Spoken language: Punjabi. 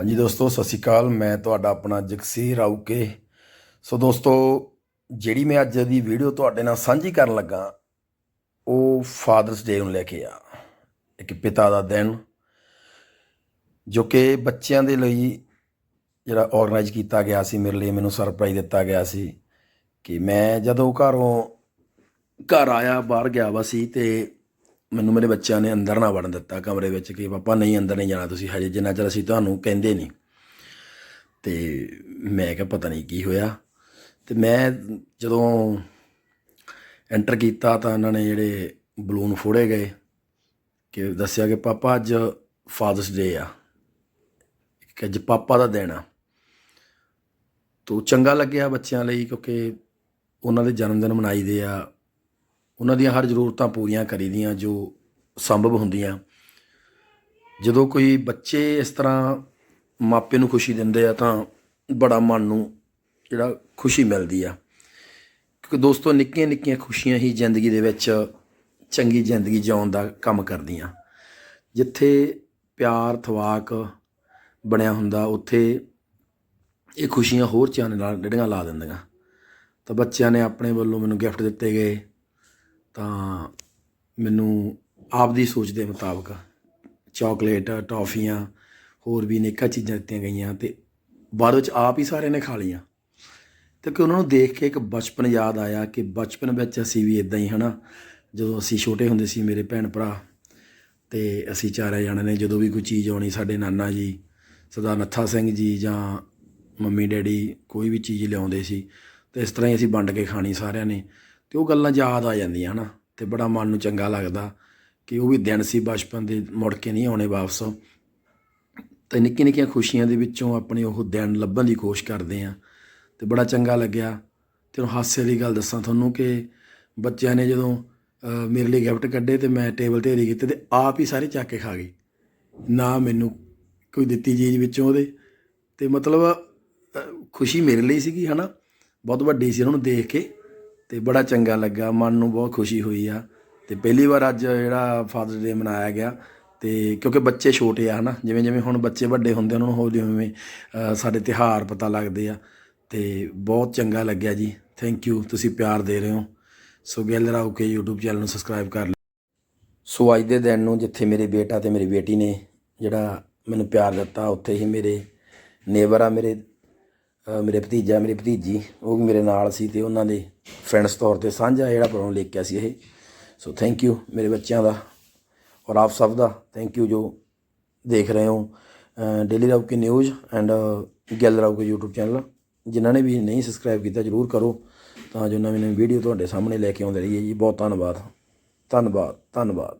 ਹਾਂਜੀ ਦੋਸਤੋ, ਸਤਿ ਸ਼੍ਰੀ ਅਕਾਲ। ਮੈਂ ਤੁਹਾਡਾ ਆਪਣਾ ਜਗਸੀਰ ਰਾਉਕੇ ਸੋ ਦੋਸਤੋ, ਜਿਹੜੀ ਮੈਂ ਅੱਜ ਦੀ ਵੀਡੀਓ ਤੁਹਾਡੇ ਨਾਲ ਸਾਂਝੀ ਕਰਨ ਲੱਗਾ, ਉਹ ਫਾਦਰਸ ਡੇ ਨੂੰ ਲੈ ਕੇ ਆ। ਇੱਕ ਪਿਤਾ ਦਾ ਦਿਨ, ਜੋ ਕਿ ਬੱਚਿਆਂ ਦੇ ਲਈ ਜਿਹੜਾ ਆਰਗੇਨਾਈਜ਼ ਕੀਤਾ ਗਿਆ ਸੀ, ਮੇਰੇ ਲਈ ਮੈਨੂੰ ਸਰਪ੍ਰਾਈਜ਼ ਦਿੱਤਾ ਗਿਆ ਸੀ ਕਿ ਮੈਂ ਜਦੋਂ ਘਰੋਂ ਘਰ ਆਇਆ, ਬਾਹਰ ਗਿਆ ਵਾ ਸੀ ਤੇ ਮੈਨੂੰ ਮੇਰੇ ਬੱਚਿਆਂ ਨੇ ਅੰਦਰ ਨਾ ਵੜਨ ਦਿੱਤਾ ਕਮਰੇ ਵਿੱਚ ਕਿ ਪਾਪਾ ਨਹੀਂ, ਅੰਦਰ ਨਹੀਂ ਜਾਣਾ ਤੁਸੀਂ, ਹਜੇ ਜਿੰਨਾ ਚਿਰ ਅਸੀਂ ਤੁਹਾਨੂੰ ਕਹਿੰਦੇ ਨਹੀਂ। ਤੇ ਮੈਂ ਕਿਹਾ ਪਤਾ ਨਹੀਂ ਕੀ ਹੋਇਆ। ਤੇ ਮੈਂ ਜਦੋਂ ਐਂਟਰ ਕੀਤਾ ਤਾਂ ਉਹਨਾਂ ਨੇ ਜਿਹੜੇ ਬਲੂਨ ਫੋੜੇ ਗਏ ਕਿ ਦੱਸਿਆ ਕਿ ਪਾਪਾ ਅੱਜ ਫਾਦਰਸ ਡੇ ਆ। ਕਿ ਅੱਜ ਪਾਪਾ ਦਾ ਦਿਨ ਆ। ਤੋ ਚੰਗਾ ਲੱਗਿਆ ਬੱਚਿਆਂ ਲਈ ਕਿਉਂਕਿ ਉਹਨਾਂ ਦੇ ਜਨਮ ਦਿਨ ਮਨਾਈਦੇ ਆ। ਉਹਨਾਂ ਦੀਆਂ ਹਰ ਜ਼ਰੂਰਤਾਂ ਪੂਰੀਆਂ ਕਰੀਦੀਆਂ ਜੋ ਸੰਭਵ ਹੁੰਦੀਆਂ। ਜਦੋਂ ਕੋਈ ਬੱਚੇ ਇਸ ਤਰ੍ਹਾਂ ਮਾਪੇ ਨੂੰ ਖੁਸ਼ੀ ਦਿੰਦੇ ਆ ਤਾਂ ਬੜਾ ਮਨ ਨੂੰ ਜਿਹੜਾ ਖੁਸ਼ੀ ਮਿਲਦੀ ਆ। ਕਿਉਂਕਿ ਦੋਸਤੋ ਨਿੱਕੀਆਂ ਨਿੱਕੀਆਂ ਖੁਸ਼ੀਆਂ ਹੀ ਜ਼ਿੰਦਗੀ ਦੇ ਵਿੱਚ ਚੰਗੀ ਜ਼ਿੰਦਗੀ ਜਿਉਣ ਦਾ ਕੰਮ ਕਰਦੀਆਂ। ਜਿੱਥੇ ਪਿਆਰ, ਥਵਾਕ ਬਣਿਆ ਹੁੰਦਾ, ਉੱਥੇ ਇਹ ਖੁਸ਼ੀਆਂ ਹੋਰ ਚਾਨ ਨਾਲ ਡੜੀਆਂ ਲਾ ਦਿੰਦੀਆਂ। ਤਾਂ ਬੱਚਿਆਂ ਨੇ ਆਪਣੇ ਵੱਲੋਂ ਮੈਨੂੰ ਗਿਫਟ ਦਿੱਤੇ ਗਏ। ਤਾਂ ਮੈਨੂੰ ਆਪਦੀ ਸੋਚ ਦੇ ਮੁਤਾਬਕ ਚਾਕਲੇਟ, ਟੌਫੀਆਂ, ਹੋਰ ਵੀ ਅਨੇਕਾਂ ਚੀਜ਼ਾਂ ਦਿੱਤੀਆਂ ਗਈਆਂ ਤੇ ਬਾਅਦ ਵਿੱਚ ਆਪ ਹੀ ਸਾਰਿਆਂ ਨੇ ਖਾ ਲਈਆਂ। ਤੇ ਕਿ ਉਹਨਾਂ ਨੂੰ ਦੇਖ ਕੇ ਇੱਕ ਬਚਪਨ ਯਾਦ ਆਇਆ ਕਿ ਬਚਪਨ ਵਿੱਚ ਅਸੀਂ ਵੀ ਇਦਾਂ ਹੀ ਹਨਾ, ਜਦੋਂ ਅਸੀਂ ਛੋਟੇ ਹੁੰਦੇ ਸੀ ਮੇਰੇ ਭੈਣ ਭਰਾ ਤੇ ਅਸੀਂ ਚਾਰੇ ਜਣੇ ਨੇ ਜਦੋਂ ਵੀ ਕੋਈ ਚੀਜ਼ ਆਉਣੀ ਸਾਡੇ ਨਾਨਾ ਜੀ, ਸਰਦਾਰ ਨੱਥਾ ਸਿੰਘ ਜੀ ਜਾਂ ਮੰਮੀ ਡੈਡੀ ਕੋਈ ਵੀ ਚੀਜ਼ ਲਿਆਉਂਦੇ ਸੀ, ਤੇ ਇਸ ਤਰ੍ਹਾਂ ਹੀ ਅਸੀਂ ਵੰਡ ਕੇ ਖਾਣੀ ਸਾਰਿਆਂ ਨੇ। ਤੇ ਉਹ ਗੱਲਾਂ ਯਾਦ ਆ ਜਾਂਦੀਆਂ ਹਨਾ, ਤੇ ਬੜਾ ਮਨ ਨੂੰ ਚੰਗਾ ਲੱਗਦਾ ਕਿ ਉਹ ਵੀ ਦਿਨ ਸੀ ਬਚਪਨ ਦੇ, ਮੁੜ ਕੇ ਨਹੀਂ ਆਉਣੇ ਵਾਪਸ। ਤੇ ਨਿੱਕੀ ਨਿੱਕੀਆਂ ਖੁਸ਼ੀਆਂ ਦੇ ਵਿੱਚੋਂ ਆਪਣੇ ਉਹ ਦਿਨ ਲੱਭਣ ਦੀ ਕੋਸ਼ਿਸ਼ ਕਰਦੇ ਆ ਤੇ ਬੜਾ ਚੰਗਾ ਲੱਗਿਆ। ਤੇ ਹੁਣ ਹਾਸੇ ਦੀ ਗੱਲ ਦੱਸਾਂ ਤੁਹਾਨੂੰ ਕਿ ਬੱਚਿਆਂ ਨੇ ਜਦੋਂ ਮੇਰੇ ਲਈ ਗਿਫਟ ਕੱਢੇ ਤੇ ਮੈਂ ਟੇਬਲ ਢੇਰੀ ਕੀਤੇ ਤੇ ਆਪ ਹੀ ਸਾਰੇ ਚੱਕ ਕੇ ਖਾ ਗਏ ਨਾ ਮੈਨੂੰ ਕੋਈ ਦਿੱਤੀ ਚੀਜ਼ ਵਿੱਚੋਂ ਉਹਦੇ, ਤੇ ਮਤਲਬ ਖੁਸ਼ੀ ਮੇਰੇ ਲਈ ਸੀਗੀ ਹਨਾ, ਬਹੁਤ ਵੱਡੀ ਸੀ ਉਹਨਾਂ ਨੂੰ ਦੇਖ ਕੇ। ਤੇ ਬੜਾ ਚੰਗਾ ਲੱਗਾ, ਮਨ ਨੂੰ ਬਹੁਤ ਖੁਸ਼ੀ ਹੋਈ ਆ। ਤੇ ਪਹਿਲੀ ਵਾਰ ਅੱਜ ਜਿਹੜਾ ਫਾਦਰ ਡੇ ਮਨਾਇਆ ਗਿਆ, ਤੇ ਕਿਉਂਕਿ ਬੱਚੇ ਛੋਟੇ ਆ, ਹਨਾ। ਜਿਵੇਂ ਜਿਵੇਂ ਹੁਣ ਬੱਚੇ ਵੱਡੇ ਹੁੰਦੇ ਉਹਨਾਂ ਨੂੰ ਹੌਲੀ ਹੌਲੀ ਸਾਡੇ ਤਿਉਹਾਰ ਪਤਾ ਲੱਗਦੇ ਆ। ਤੇ ਬਹੁਤ ਚੰਗਾ ਲੱਗਿਆ ਜੀ। ਥੈਂਕ ਯੂ ਤੁਸੀਂ ਪਿਆਰ ਦੇ ਰਹੇ ਹੋ। ਸੋ ਗਿੱਲ ਰਾਓ ਕੇ YouTube ਚੈਨਲ ਨੂੰ ਸਬਸਕ੍ਰਾਈਬ ਕਰ ਲਓ। ਸੋ ਅੱਜ ਦੇ ਦਿਨ ਨੂੰ ਜਿੱਥੇ ਮੇਰੇ ਬੇਟਾ ਤੇ ਮੇਰੀ ਬੇਟੀ ਨੇ ਜਿਹੜਾ ਮੈਨੂੰ ਪਿਆਰ ਦਿੱਤਾ, ਉੱਥੇ ਹੀ ਮੇਰੇ ਨੇਬਰ ਆ, ਮੇਰੇ ਮੇਰੇ ਭਤੀਜਾ, ਮੇਰੇ ਭਤੀਜੀ, ਉਹ ਵੀ ਮੇਰੇ ਨਾਲ ਸੀ ਤੇ ਉਹਨਾਂ ਦੇ ਫਰੈਂਡਸ ਤੌਰ ਤੇ ਸਾਂਝਾ ਜਿਹੜਾ ਪ੍ਰੋਗਰਾਮ ਲੈ ਕੇ ਆਇਆ ਸੀ ਇਹ। ਸੋ ਥੈਂਕ ਯੂ ਮੇਰੇ ਬੱਚਿਆਂ ਦਾ ਔਰ ਆਪ ਸਭ ਦਾ। ਥੈਂਕ ਯੂ ਜੋ ਦੇਖ ਰਹੇ ਹੋ ਡੇਲੀ ਰਾਉ ਕੀ ਨਿਊਜ਼ ਐਂਡ ਗਿੱਲ ਰਾਉ ਕੇ YouTube ਚੈਨਲ ਜਿਨ੍ਹਾਂ ਨੇ ਵੀ ਨਹੀਂ ਸਬਸਕ੍ਰਾਈਬ ਕੀਤਾ ਜਰੂਰ ਕਰੋ, ਤਾਂ ਜੋ ਨਵੀਂ ਨਵੀਂ ਵੀਡੀਓ ਤੁਹਾਡੇ ਸਾਹਮਣੇ ਲੈ ਕੇ ਆਉਂਦੇ ਰਹੀਏ ਜੀ। ਬਹੁਤ ਧੰਨਵਾਦ। ਧੰਨਵਾਦ। ਧੰਨਵਾਦ।